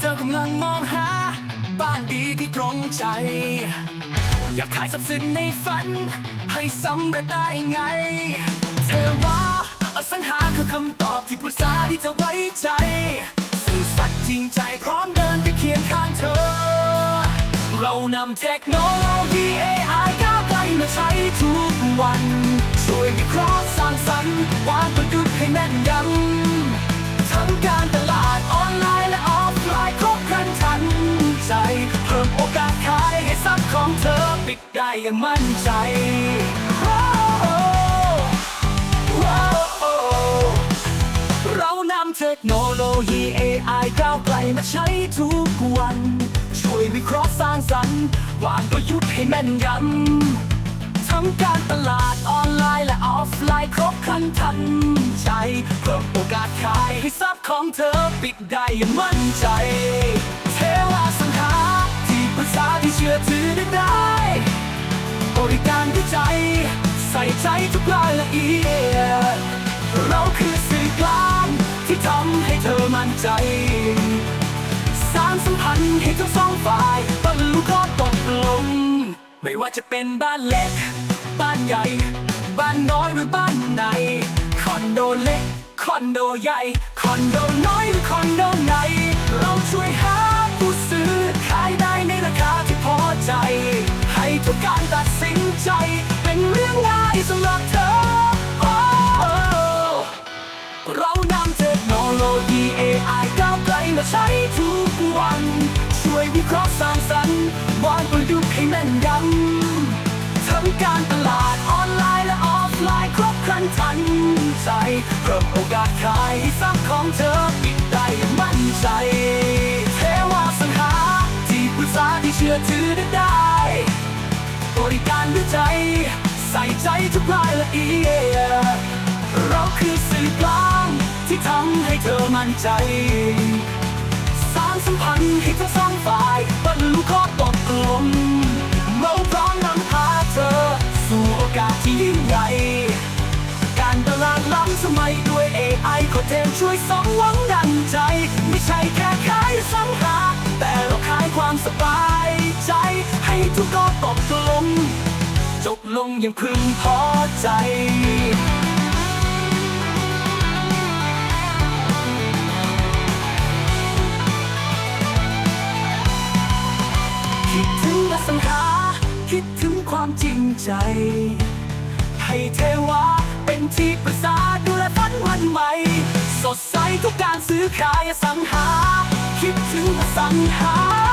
เธอกำลังมองหา บ้านดีที่ตรงใจ อยากขายทรัพย์สินในฝัน ให้สำเร็จได้ไง เธอว่าอสังหาคือคำตอบที่ปรึกษาที่เธอไว้ใจ สื่อสัตย์จริงใจพร้อมเดินไปเคียงข้างเธอ เรานำเทคโนโลยี AI ก้าวไกลมาใช้ทุกวัน ช่วยวิเคราะห์สร้างสรรค์วางประยุกต์ให้แม่นยำ เธอปิดได้อย่างมั่นใจเรานำเทคโนโลยี AI ก้าวไกลมาใช้ทุกวัน ช่วยวิเคราะห์สร้างสรรค์วางกลยุทธ์ให้แม่นยำทั้งการตลาดออนไลน์และออฟไลน์ครบครันทันใจเพิ่มโอกาสขายให้ทรัพย์ของเธอปิดได้อย่างมั่นใจ เทวาสังหาที่ปรึกษาที่เชื่อถือได้ ใส่ใจทุกรายละเอียด เราคือสื่อกลางที่ทำให้เธอมั่นใจ สร้างสัมพันธ์ให้ทั้งสองฝ่ายบรรลุข้อตกลง ไม่ว่าจะเป็นบ้านเล็ก บ้านใหญ่ บ้านน้อยหรือบ้านในคอนโดเล็ก คอนโดใหญ่ คอนโดน้อยหรือคอนโดไหน เราช่วยหาผู้ซื้อขายได้ในราคาที่พอใจ ให้ทุกการตัดสินใจ AI ก้าวไกลมาใช้ทุกวัน ช่วยวิเคราะห์สร้างสรรค์วางกลยุทธ์ให้แม่นยำทั้งการตลาดออนไลน์และออฟไลน์ครบครันทันใจเพิ่มโอกาสขายให้ทรัพย์ของเธอปิดได้มั่นใจเทวาสังหาที่ปรึกษาที่เชื่อถือได้ได้บริการด้วยใจ ใส่ใจทุกรายละเอียดเราคือสื่อกลาง ที่ทำให้เธอมั่นใจ สร้างสัมพันธ์ให้ทั้งสองฝ่ายบรรลุข้อตกลงเราพร้อมนำพาเธอ สู่โอกาสที่ยิ่งใหญ่ การตลาดล้ำสมัยด้วย AI ขอเทมช่วยสมหวังดังใจ ไม่ใช่แค่ขายสังหาแต่เราขายความสบายใจ ให้ทุกข้อตกลงจบลงอย่างพึงพอใจ ใจ ให้เทวาเป็นที่ปรึกษาดูแลฝันวันใหม่ สดใสทุกการซื้อขายสังหา คิดถึงสังหา